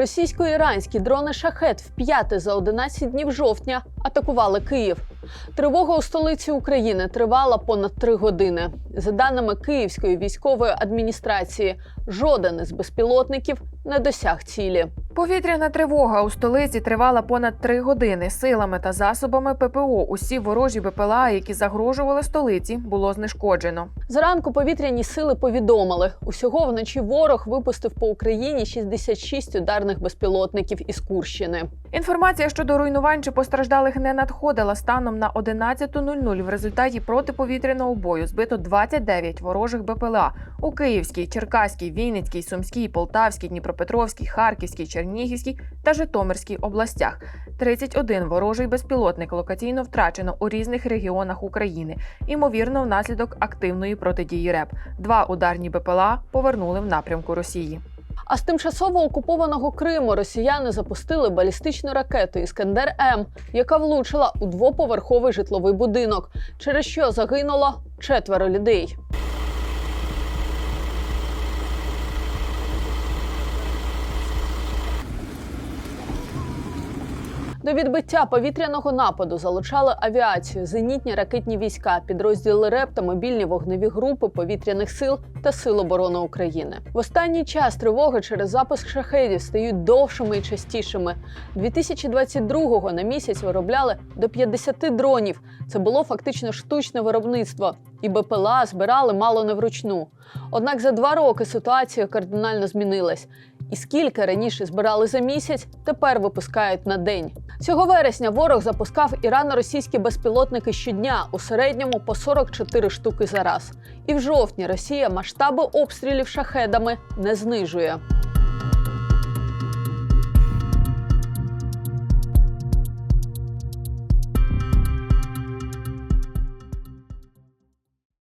Російсько-іранські дрони шахет вп'яте за 11 днів жовтня атакували Київ. Тривога у столиці України тривала понад три години. За даними Київської військової адміністрації, жоден із безпілотників не досяг цілі. Повітряна тривога у столиці тривала понад три години. Силами та засобами ППО усі ворожі БПЛА, які загрожували столиці, було знешкоджено. Зранку повітряні сили повідомили, усього вночі ворог випустив по Україні 66 ударних безпілотників із Курщини. Інформація щодо руйнувань чи постраждалих не надходила станом на 11.00. В результаті протиповітряного бою збито 29 ворожих БПЛА у Київській, Черкаській, Вінницькій, Сумській, Полтавській, Дніпропетровській, Харківській, Чернігівській та Житомирській областях. 31 ворожий безпілотник локаційно втрачено у різних регіонах України, ймовірно, внаслідок активної протидії РЕП. Два ударні БПЛА повернули в напрямку Росії. А з тимчасово окупованого Криму росіяни запустили балістичну ракету Іскандер М, яка влучила у двоповерховий житловий будинок, через що загинуло четверо людей. До відбиття повітряного нападу залучали авіацію, зенітні ракетні війська, підрозділи РЕП та мобільні вогневі групи повітряних сил та Сил оборони України. В останній час тривоги через запуск шахедів стають довшими і частішими. 2022-го на місяць виробляли до 50 дронів. Це було фактично штучне виробництво, і БПЛА збирали мало не вручну. Однак за два роки ситуація кардинально змінилась. І скільки раніше збирали за місяць, тепер випускають на день. Цього вересня ворог запускав ірано-російські безпілотники щодня у середньому по 44 штуки за раз. І в жовтні Росія масштаби обстрілів шахедами не знижує.